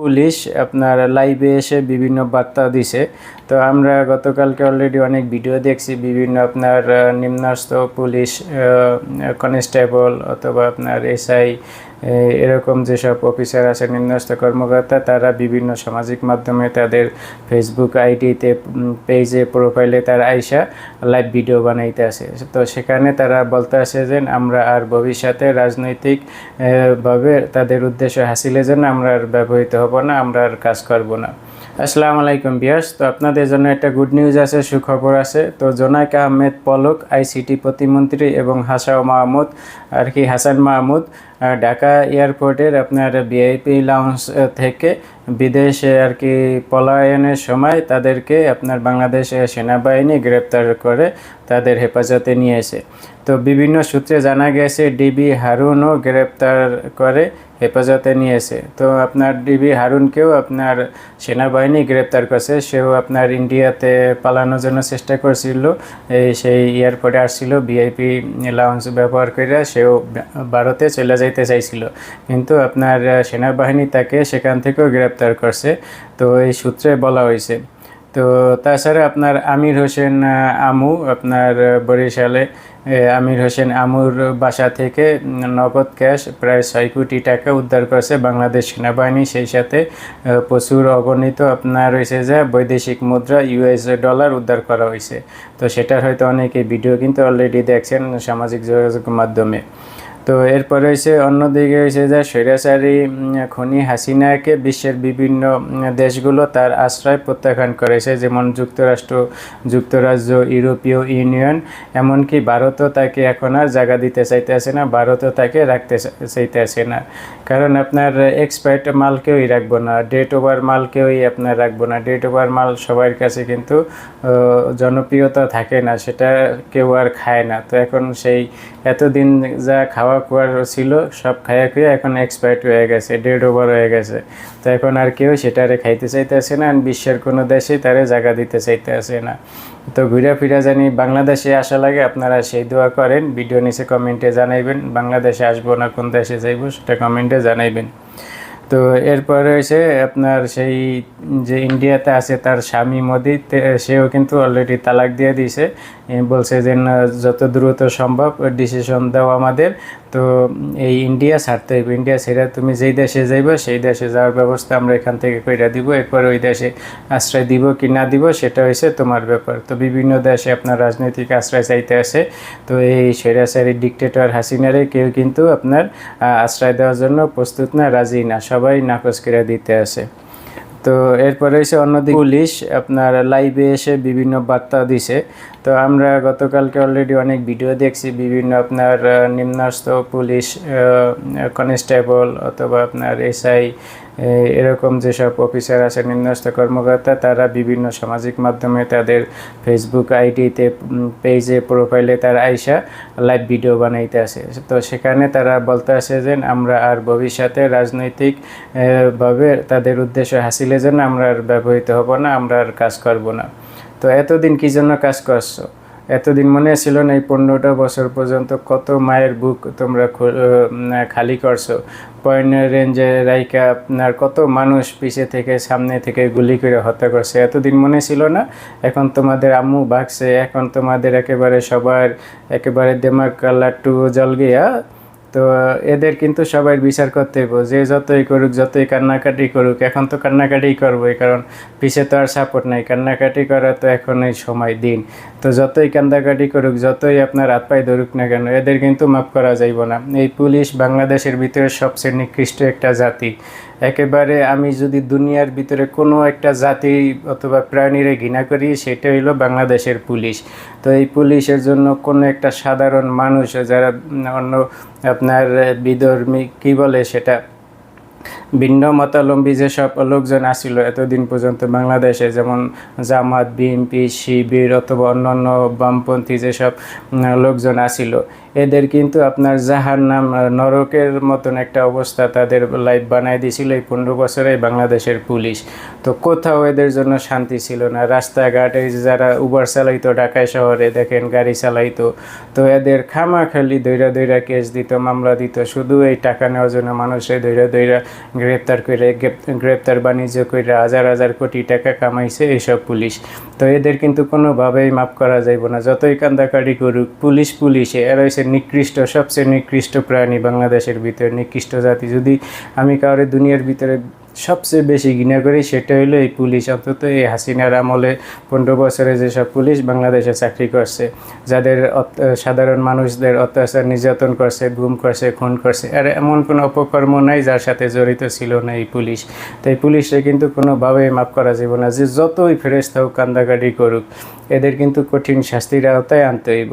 Police আপনার লাইভে এসে বিভিন্ন বার্তা দিছে। তো আমরা গতকালকে অলরেডি অনেক ভিডিও দেখছি বিভিন্ন আপনার নিম্নস্থ পুলিশ কনস্টেবল অথবা আপনার এসআই এরকম যেসব অফিসার আছে নিম্নস্থ কর্মকর্তা তারা বিভিন্ন সামাজিক মাধ্যমে তাদের ফেসবুক আইডিতে পেজে প্রোফাইলে তারা আইসা লাইভ ভিডিও বানাইতে আসে তো সেখানে তারা বলতে আসে যে আমরা আর ভবিষ্যতে রাজনৈতিক আহ, ভাবে তাদের উদ্দেশ্য হাসিলে যেন আমরা আর ব্যবহৃত হব না আমরা আর কাজ করব না। আসসালামু আলাইকুম বিয়াস তো আপনাদের জন্য একটা গুড নিউজ আছে, সুখবর আছে। তো জোনাক আহমেদ পলক আইসিটি প্রতিমন্ত্রী এবং হাসাও মাহমুদ, আর কি হাসান মাহমুদ ঢাকা এয়ারপোর্টের আপনার ভিআইপি লাউঞ্জ থেকে বিদেশে আর কি পলায়নের সময় তাদেরকে আপনার বাংলাদেশ সেনাবাহিনী গ্রেপ্তার করে তাদের হেফাজতে নিয়েছে তো বিভিন্ন সূত্রে জানা গেছে ডিবি হারুনও গ্রেপ্তার করে হেফাজতে নিয়েছে তো আপনার ডিবি হারুনকেও আপনার সেনাবাহিনী গ্রেপ্তার করছে। সেও আপনার ইন্ডিয়াতে পালানোর জন্য চেষ্টা করছিল। এই সেই এয়ারপোর্টে আসছিল, ভিআইপি লাউঞ্জ ব্যবহার করে সেও ভারতে চলে যাইতে চাইছিল। কিন্তু আপনার সেনাবাহিনী তাকে সেখান থেকেও গ্রেপ্তার করছে। তো এই সূত্রে বলা হয়েছে তো তাছাড়া আপনার আমির হোসেন আমু, আপনার বরিশালে আমির হোসেন আমুর বাসা থেকে নগদ ক্যাশ প্রায় ছয় কোটি টাকা উদ্ধার করেছে বাংলাদেশ সেনাবাহিনী। সেই সাথে প্রচুর অগণিত আপনার রয়েছে যে বৈদেশিক মুদ্রা ইউএস ডলার উদ্ধার করা হয়েছে। তো সেটার হয়তো অনেকে ভিডিও কিন্তু অলরেডি দেখছেন সামাজিক যোগাযোগ মাধ্যমে। তো এরপরে হয়েছে অন্যদিকে হয়েছে যে স্বৈরাচারী খনি হাসিনাকে বিশ্বের বিভিন্ন দেশগুলো তার আশ্রয় প্রত্যাখ্যান করেছে, যেমন যুক্তরাষ্ট্র, যুক্তরাজ্য, ইউরোপীয় ইউনিয়ন, এমনকি ভারতও তাকে এখন আর জায়গা দিতে চাইতেছে না, ভারতও তাকে রাখতে চাইতেছে না। কারণ আপনার এক্সপায়ার্ড মাল কেউই রাখব না, ডেট ওভার মাল কেউই আপনার রাখব না। ডেট ওভার মাল সবার কাছে কিন্তু জনপ্রিয়তা থাকে না, সেটা কেউ আর খায় না। তো এখন সেই, এতদিন যা খাওয়া কুয়ার ছিল, সব খাইয়া খুঁয়ে এখন এক্সপায়ার্ড হয়ে গেছে ডেড ওভার হয়ে গেছে। তো এখন আর কেউ সেটারে খাইতে চাইতেছে না বিশ্বের কোনো দেশে তারে জায়গা দিতে চাইতেছে না। তো ঘুরে ফিরে জানি বাংলাদেশে আসা লাগে, আপনারা সেই দোয়া করেন ভিডিও নিচে কমেন্টে জানাইবেন, বাংলাদেশে আসব না, কোন দেশে যাইবো, সেটা কমেন্টে জানাইবেন। তো এরপরে হয়েছে আপনার সেই যে ইন্ডিয়াতে আছে তার স্বামী মোদি সেও কিন্তু অলরেডি তালাক দিয়ে দিয়েছে। বলছে যে যত দ্রুত সম্ভব ডিসিশন দাও আমাদের। তো এই ইন্ডিয়া ছাড়তে হইবে। ইন্ডিয়া ছেড়ে তুমি যেই দেশে যাইবে, সেই দেশে যাওয়ার ব্যবস্থা আমরা এখান থেকে কইরা দিব। এরপর ওই দেশে আশ্রয় দিব কি না দিব, সেটা হয়েছে তোমার ব্যাপার। তো বিভিন্ন দেশে আপনার রাজনৈতিক আশ্রয় চাইতে আসে তো এই স্বৈরাচারী ডিকটেটর হাসিনারে কেউ কিন্তু আপনার আশ্রয় দেওয়ার জন্য প্রস্তুত না, রাজি না। সবাই নাকচ করে দিতে আসে তো এরপরে এসে অন্যদিকে পুলিশ, আপনার লাইভে এসে বিভিন্ন বার্তা দিছে। তো আমরা গতকালকে অলরেডি অনেক ভিডিও দেখছি, বিভিন্ন আপনার নিম্নস্থ পুলিশ কনস্টেবল অথবা আপনার এসআই এরকম যেসব অফিসার আছে নিম্নস্থ কর্মকর্তা, তারা বিভিন্ন সামাজিক মাধ্যমে তাদের ফেসবুক আইডিতে পেজে প্রোফাইলে তারা আইসা লাইভ ভিডিও বানাইতে আসে। তো সেখানে তারা বলতে আসে যে, আমরা আর ভবিষ্যতে রাজনৈতিক ভাবে তাদের উদ্দেশ্য হাসিলের জন্য আমরা আর ব্যবহৃত হব না, আমরা আর কাজ করব না। তো এতদিন কী জন্য কাজ করছ? এতদিন মনে ছিল না এই পনেরোটা বছর পর্যন্ত কত মায়ের বুক তোমরা খালি করছ। পয়েন্ট রেঞ্জে রাইকা আপনার কত মানুষ পিছে থেকে, সামনে থেকে গুলি করে হত্যা করছে। এতদিন মনে ছিল না? এখন তোমাদের আম্মু ভাগছে, এখন তোমাদের একেবারে সবার, একেবারে দেমাক কাল্লা টু জল গিয়া তো, এদের কিন্তু সবাই বিচার করতে হইব যে যতই করুক, যতই কান্নাকাটি করুক, এখন তো কান্নাকাটি করবোই, কারণ পিছে তো আর সাপোর্ট নাই। কান্নাকাটি করা তো এখনই সময়, দিন। তো যতই কান্দাকাটি করুক, যতই আপনার হাত পায়ে ধরুক না কেন, এদের কিন্তু মাফ করা যাইব না। এই পুলিশ বাংলাদেশের ভিতরে সবচেয়ে নিকৃষ্ট একটা জাতি। একেবারে আমি যদি দুনিয়ার ভিতরে কোনো একটা জাতি অথবা প্রাণীরে ঘৃণা করি, সেটা হইল বাংলাদেশের পুলিশ। তো এই পুলিশের জন্য কোনো একটা সাধারণ মানুষ, যারা অন্য আপনার বিধর্মী, কী বলে সেটা ভিন্ন মতাবলম্বী যেসব লোকজন আসিল এতদিন পর্যন্ত বাংলাদেশে, যেমন জামাত, বিএনপি, শিবির অথবা অন্যান্য বামপন্থী যেসব লোকজন আসিল এদের কিন্তু আপনার জাহার নাম নরকের মতন একটা অবস্থা তাদের লাইফ বানাই দিয়েছিল এই পনেরো বছরে বাংলাদেশের পুলিশ। তো কোথাও এদের জন্য শান্তি ছিল না। রাস্তাঘাটে যারা উবার চালাইতো, ঢাকায় শহরে দেখেন গাড়ি চালাইতো, তো এদের খামাখালি দৈরা দৈরা কেস দিত, মামলা দিত, শুধু এই টাকা নেওয়ার জন্য মানুষের দৈরা দৈরা গ্রেপ্তার করে, গ্রেপ- গ্রেপ্তার বাণিজ্য করে হাজার হাজার কোটি টাকা কামাইছে এইসব পুলিশ। তো এদের কিন্তু কোনোভাবেই মাফ করা যাইব না। যতই কান্দাকাটি করুক, পুলিশ পুলিশে, এরা হচ্ছে নিকৃষ্ট, সবচেয়ে নিকৃষ্ট প্রাণী বাংলাদেশের ভিতরে। নিকৃষ্ট জাতি, যদি আমি কারোর দুনিয়ার ভিতরে সবচেয়ে বেশি ঘৃণা করি সেটা হলো এই পুলিশ। অন্তত এই হাসিনার আমলে পনেরো বছরে যেসব পুলিশ বাংলাদেশে চাকরি করছে, যাদের সাধারণ মানুষদের অত্যাচার, নির্যাতন করছে, গুম করছে, খুন করছে, আর এমন কোনো অপকর্ম নাই যার সাথে জড়িত ছিল না এই পুলিশ। তো এই পুলিশে কিন্তু কোনোভাবেই মাফ করা যাবে না, যে যতই ফেরেস্তা হোক কান্দাকাটি করুক, এদের কিন্তু কঠিন শাস্তির আওতায় আনতে হইব।